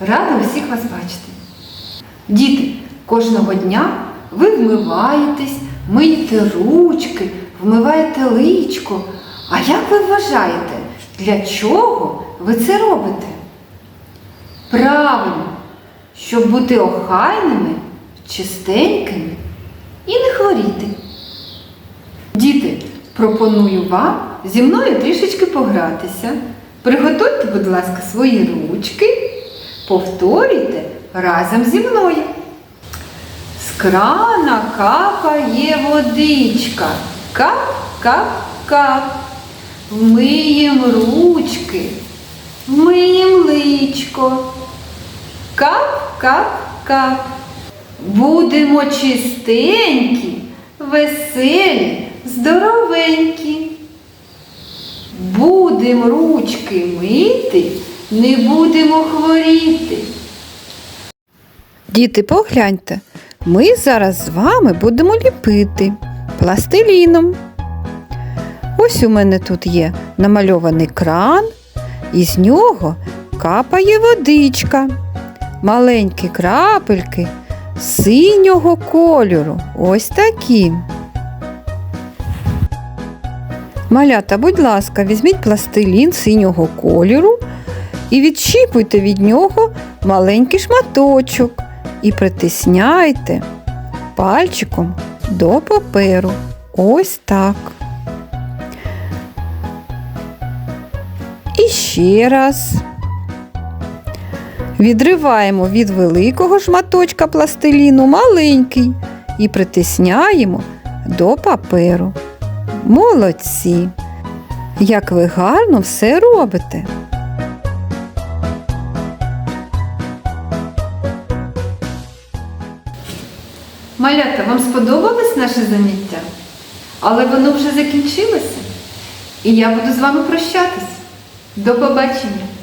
Рада усіх вас бачити. Діти, кожного дня ви вмиваєтесь, миєте ручки, вмиваєте личко. А як ви вважаєте, для чого ви це робите? Правильно, щоб бути охайними, чистенькими і не хворіти. Діти, пропоную вам зі мною трішечки погратися. Приготуйте, будь ласка, свої ручки, повторюйте разом зі мною. З крана капає водичка. Кап, кап, кап. Вмиєм ручки, вмиєм личко. Кап, кап, кап. Будемо чистенькі, веселі, здоровенькі. Будемо ручки мити, не будемо хворіти. Діти, погляньте, ми зараз з вами будемо ліпити пластиліном. Ось у мене тут є намальований кран, і з нього капає водичка. Маленькі крапельки синього кольору. Ось такі. Малята, будь ласка, візьміть пластилін синього кольору і відщіпуйте від нього маленький шматочок і притисняйте пальчиком до паперу. Ось так. І ще раз. Відриваємо від великого шматочка пластиліну маленький і притисняємо до паперу. Молодці! Як ви гарно все робите! Малята, вам сподобалось наше заняття? Але воно вже закінчилося. І я буду з вами прощатись. До побачення!